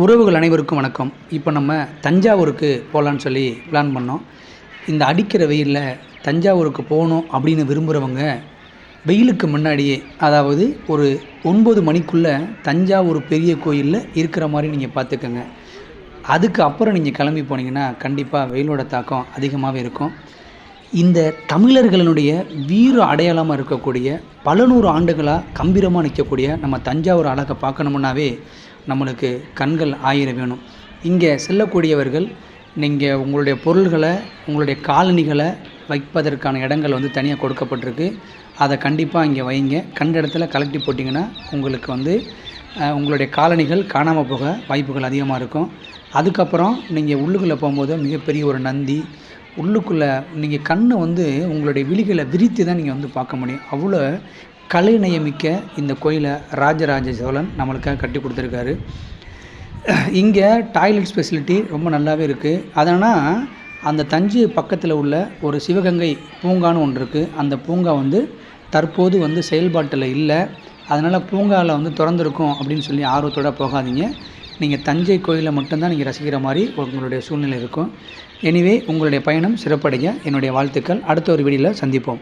உறவுகள் அனைவருக்கும் வணக்கம். இப்போ நம்ம தஞ்சாவூருக்கு போகலான்னு சொல்லி பிளான் பண்ணோம். இந்த அடிக்கிற வெயிலில் தஞ்சாவூருக்கு போகணும் அப்படின்னு விரும்புகிறவங்க வெயிலுக்கு முன்னாடியே அதாவது ஒரு ஒன்பது மணிக்குள்ளே தஞ்சாவூர் பெரிய கோயிலில் இருக்கிற மாதிரி நீங்கள் பார்த்துக்கோங்க. அதுக்கு அப்புறம் நீங்கள் கிளம்பி போனீங்கன்னா கண்டிப்பாக வெயிலோட தாக்கம் அதிகமாகவே இருக்கும். இந்த தமிழர்களினுடைய வீர அடையாளமாக இருக்கக்கூடிய பல நூறு ஆண்டுகளாக கம்பீரமாக நிற்கக்கூடிய நம்ம தஞ்சாவூர் அழகை பார்க்கணுமுன்னாவே நம்மளுக்கு கண்கள் ஆயிரம் வேணும். இங்கே செல்லக்கூடியவர்கள் நீங்கள் உங்களுடைய பொருள்களை உங்களுடைய காலணிகளை வைப்பதற்கான இடங்கள் வந்து தனியாக கொடுக்கப்பட்டிருக்கு. அதை கண்டிப்பாக இங்கே வைங்க. கண்ட இடத்துல கலெக்டி போட்டிங்கன்னா உங்களுக்கு வந்து உங்களுடைய காலணிகள் காணாமல் போக வாய்ப்புகள் அதிகமாக இருக்கும். அதுக்கப்புறம் நீங்கள் உள்ளுக்குள்ளே போகும்போது மிகப்பெரிய ஒரு நந்தி உள்ளுக்குள்ளே நீங்கள் கண்ணை வந்து உங்களுடைய விழிகளை விரித்து தான் நீங்கள் வந்து பார்க்க முடியும். அவ்வளோ கலை நியமிக்க இந்த கோயிலை ராஜராஜ சோழன் நம்மளுக்காக கட்டி கொடுத்துருக்காரு. இங்கே டாய்லெட் ஃபெசிலிட்டி ரொம்ப நல்லாவே இருக்குது அதனால் அந்த தஞ்சை பக்கத்தில் உள்ள ஒரு சிவகங்கை பூங்கான்னு ஒன்று இருக்குது அந்த பூங்கா வந்து தற்போது வந்து செயல்பாட்டில் இல்லை. அதனால் பூங்காவில் வந்து திறந்துருக்கும் அப்படின்னு சொல்லி ஆர்வத்தோடு போகாதீங்க. நீங்கள் தஞ்சை கோயிலை மட்டும்தான் நீங்கள் ரசிக்கிற மாதிரி உங்களுடைய சூழ்நிலை இருக்கும். எனிவே உங்களுடைய பயணம் சிறப்படைய என்னுடைய வாழ்த்துக்கள். அடுத்த ஒரு வீடியோவில் சந்திப்போம்.